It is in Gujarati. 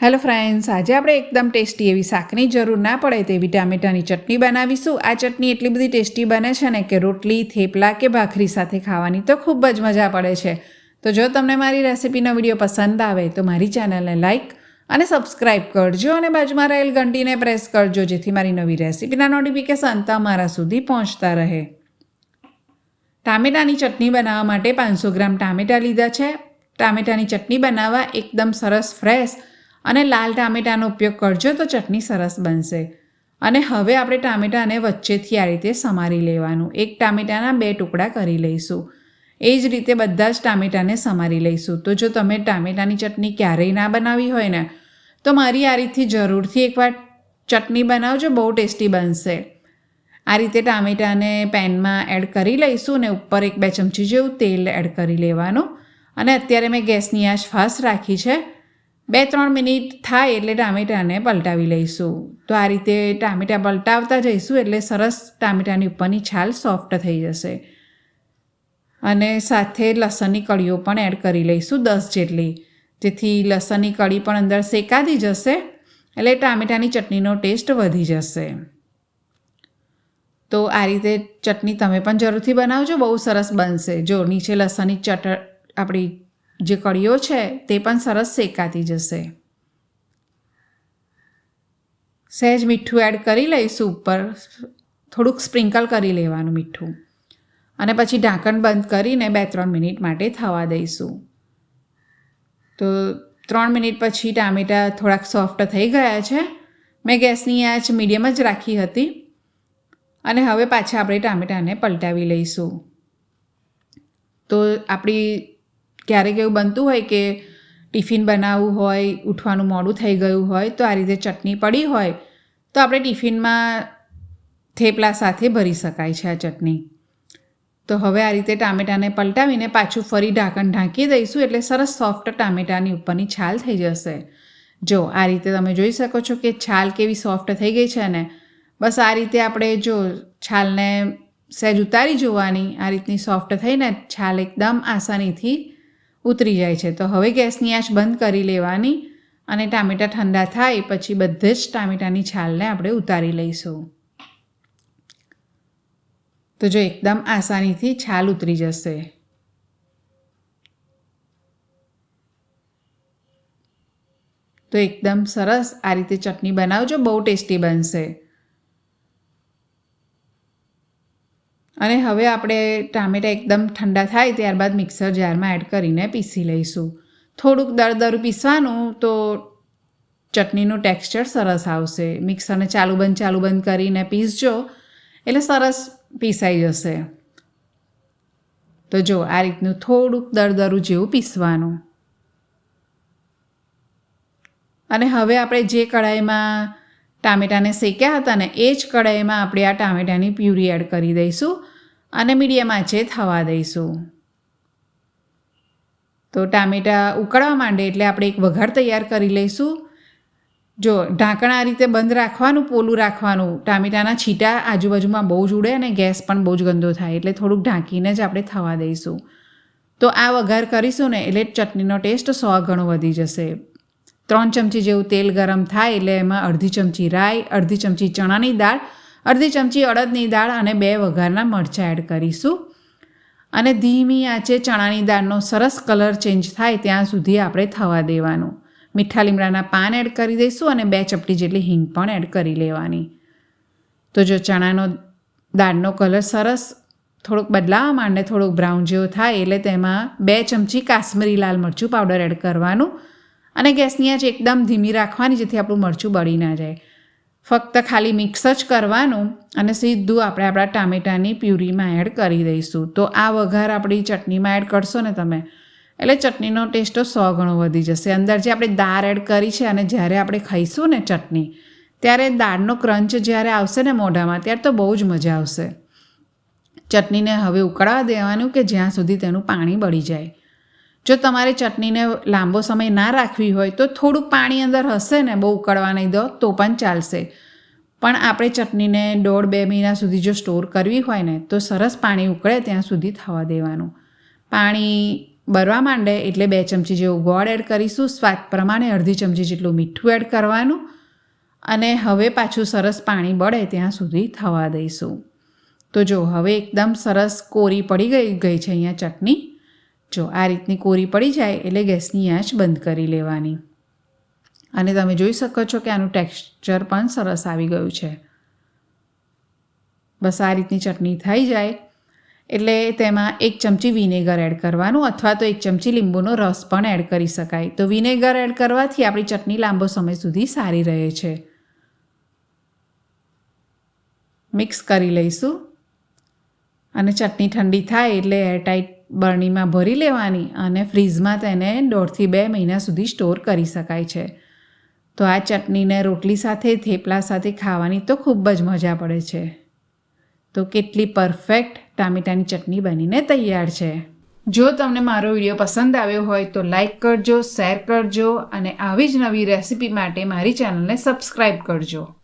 હેલો ફ્રેન્ડ્સ આજે આપણે એકદમ ટેસ્ટી એવી શાકની જરૂર ના પડે તેવી ટામેટાની ચટણી બનાવીશું. આ ચટણી એટલી બધી ટેસ્ટી બને છે ને કે રોટલી, થેપલા કે ભાખરી સાથે ખાવાની તો ખૂબ જ મજા પડે છે. તો જો તમને મારી રેસિપીનો વીડિયો પસંદ આવે તો મારી ચેનલને લાઇક અને સબસ્ક્રાઇબ કરજો અને બાજુમાં રહેલ ઘંટીને પ્રેસ કરજો જેથી મારી નવી રેસિપીના નોટિફિકેશન તમારા સુધી પહોંચતા રહે. ટામેટાની ચટણી બનાવવા માટે પાંચસો ગ્રામ ટામેટાં લીધા છે. ટામેટાની ચટણી બનાવવા એકદમ સરસ, ફ્રેશ અને લાલ ટામેટાનો ઉપયોગ કરજો તો ચટણી સરસ બનશે. અને હવે આપણે ટામેટાને વચ્ચેથી આ રીતે સમારી લેવાનું. એક ટામેટાના બે ટુકડા કરી લઈશું. એ જ રીતે બધા જ ટામેટાને સમારી લઈશું. તો જો તમે ટામેટાની ચટણી ક્યારેય ના બનાવી હોય ને, તો મારી આ રીતથી જરૂરથી એકવાર ચટણી બનાવજો, બહુ ટેસ્ટી બનશે. આ રીતે ટામેટાને પેનમાં એડ કરી લઈશું ને ઉપર એક બે ચમચી જેવું તેલ એડ કરી લેવાનું. અને અત્યારે મેં ગેસની આંચ ફાસ્ટ રાખી છે. બે ત્રણ મિનિટ થાય એટલે ટામેટાને પલટાવી લઈશું. તો આ રીતે ટામેટાં પલટાવતા જઈશું એટલે સરસ ટામેટાની ઉપરની છાલ સોફ્ટ થઈ જશે. અને સાથે લસણની કળીઓ પણ એડ કરી લઈશું દસ જેટલી. જેથી લસણની કળી પણ અંદર શેકાતી જશે એટલે ટામેટાની ચટણીનો ટેસ્ટ વધી જશે. તો આ રીતે ચટણી તમે પણ જરૂરથી બનાવજો, બહુ સરસ બનશે. જો નીચે લસણની ચટ, આપણી જે કળીઓ છે તે પણ સરસ શેકાતી જશે. સહેજ મીઠું એડ કરી લઈશું ઉપર. થોડુંક સ્પ્રિંકલ કરી લેવાનું મીઠું. અને પછી ઢાંકણ બંધ કરીને બે ત્રણ મિનિટ માટે થવા દઈશું. તો ત્રણ મિનિટ પછી ટામેટાં થોડાક સોફ્ટ થઈ ગયા છે. મેં ગેસની આંચ મીડિયમ જ રાખી હતી. અને હવે પાછા આપણે ટામેટાને પલટાવી લઈશું. તો આપણી ક્યારેક એવું બનતું હોય કે ટિફિન બનાવવું હોય, ઉઠવાનું મોડું થઈ ગયું હોય, તો આ રીતે ચટણી પડી હોય, તો આપણે ટિફિનમાં થેપલા સાથે ભરી શકાય છે આ ચટણી. તો હવે આ રીતે ટામેટાને પલટાવીને પાછું ફરી ઢાંકણ ઢાંકી દઈશું એટલે સરસ સોફ્ટ ટામેટાની ઉપરની છાલ થઈ જશે. જો, આ રીતે તમે જોઈ શકો છો કે છાલ કેવી સોફ્ટ થઈ ગઈ છે ને બસ આ રીતે આપણે જો છાલને સહેજ ઉતારી જોવાની, આ રીતની સોફ્ટ થઈને છાલ એકદમ આસાનીથી ઉતરી જાય છે. તો હવે ગેસની આંચ બંધ કરી લેવાની અને ટામેટાં ઠંડા થાય પછી બધે જ ટામેટાની છાલને આપણે ઉતારી લઈશું. તો જો એકદમ આસાનીથી છાલ ઉતરી જશે. તો એકદમ સરસ આ રીતે ચટણી બનાવજો, બહુ ટેસ્ટી બનશે. અને હવે આપણે ટામેટાં એકદમ ઠંડા થાય ત્યારબાદ મિક્સર જારમાં એડ કરીને પીસી લઈશું. થોડુંક દરદરું પીસવાનું તો ચટણીનું ટેક્સચર સરસ આવશે. મિક્સરને ચાલુ બંધ ચાલુ બંધ કરીને પીસજો. એટલે સરસ પીસાઈ જશે. તો જો, આ રીતનું થોડુંક દરદરું જેવું પીસવાનું. અને હવે આપણે જે કઢાઈમાં ટામેટાને શેક્યા હતા ને એ જ કઢાઈમાં આપણે આ ટામેટાની પ્યુરી એડ કરી દઈશું અને મીડિયમ આંચે થવા દઈશું. તો ટામેટાં ઉકળવા માંડે એટલે આપણે એક વઘાર તૈયાર કરી લઈશું. જો ઢાંકણ આ રીતે બંધ રાખવાનું, પોલું રાખવાનું, ટામેટાના છીટા આજુબાજુમાં બહુ જ ઉડે અને ગેસ પણ બહુ જ ગંદો થાય એટલે થોડુંક ઢાંકીને જ આપણે થવા દઈશું. તો આ વઘાર કરીશું ને એટલે ચટણીનો ટેસ્ટ સો ગણો વધી જશે. ત્રણ ચમચી જેવું તેલ ગરમ થાય એટલે એમાં અડધી ચમચી રાઈ, અડધી ચમચી ચણાની દાળ, અડધી ચમચી અડદની દાળ અને બે વઘારના મરચાં એડ કરીશું. અને ધીમી આંચે ચણાની દાળનો સરસ કલર ચેન્જ થાય ત્યાં સુધી આપણે થવા દેવાનું. મીઠા લીમડાના પાન એડ કરી દઈશું અને બે ચપટી જેટલી હિંગ પણ એડ કરી લેવાની. તો જો ચણાનો દાળનો કલર સરસ થોડોક બદલાવા માંડે થોડોક બ્રાઉન જેવો થાય એટલે તેમાં બે ચમચી કાશ્મીરી લાલ મરચું પાવડર એડ કરવાનું. અને ગેસની આંચ એકદમ ધીમી રાખવાની જેથી આપણું મરચું બળી ના જાય. ફક્ત ખાલી મિક્સ જ કરવાનું અને સીધું આપણે આપણા ટામેટાની પ્યુરીમાં એડ કરી દઈશું. તો આ વઘાર આપણી ચટણીમાં એડ કરશો ને તમે, એટલે ચટણીનો ટેસ્ટ સો ગણો વધી જશે. અંદર જે આપણે દાળ એડ કરી છે અને જ્યારે આપણે ખાઈશું ને ચટણી, ત્યારે દાળનો ક્રંચ જ્યારે આવશે ને મોઢામાં, ત્યારે તો બહુ જ મજા આવશે. ચટણીને હવે ઉકળવા દેવાનું કે જ્યાં સુધી તેનું પાણી બળી જાય. જો તમારે ચટણીને લાંબો સમય ના રાખવી હોય તો થોડુંક પાણી અંદર હશે ને, બહુ ઉકળવા નહીં દો, તો પણ ચાલશે. પણ આપણે ચટણીને દોઢ બે મહિના સુધી જો સ્ટોર કરવી હોય ને, તો સરસ પાણી ઉકળે ત્યાં સુધી થવા દેવાનું. પાણી બરવા માંડે એટલે બે ચમચી જેવું ગોળ એડ કરીશું. સ્વાદ પ્રમાણે અડધી ચમચી જેટલું મીઠું એડ કરવાનું અને હવે પાછું સરસ પાણી બળે ત્યાં સુધી થવા દઈશું. તો જો, હવે એકદમ સરસ કોરી પડી ગઈ ગઈ છે અહીંયા ચટણી. જો આ રીતની કોરી પડી જાય એટલે ગેસની આંચ બંધ કરી લેવાની. અને તમે જોઈ શકો છો કે આનું ટેક્સચર પણ સરસ આવી ગયું છે. બસ આ રીતની ચટણી થઈ જાય. એટલે તેમાં એક ચમચી વિનેગર એડ કરવાનું અથવા તો એક ચમચી લીંબુનો રસ પણ એડ કરી શકાય. તો વિનેગર એડ કરવાથી આપણી ચટણી લાંબો સમય સુધી સારી રહે છે. મિક્સ કરી લઈશું. અને ચટણી ઠંડી થાય એટલે એરટાઈટ બરણીમાં ભરી લેવાની અને ફ્રીઝમાં તેને દોઢથી બે મહિના સુધી સ્ટોર કરી શકાય છે. તો આ ચટણીને રોટલી સાથે, થેપલા સાથે ખાવાની તો ખૂબ જ મજા પડે છે. તો કેટલી પરફેક્ટ ટામેટાની ચટણી બનીને તૈયાર છે. જો તમને મારો વીડિયો પસંદ આવ્યો હોય તો લાઈક કરજો, શેર કરજો અને આવી જ નવી રેસિપી માટે મારી ચેનલને સબસ્ક્રાઈબ કરજો.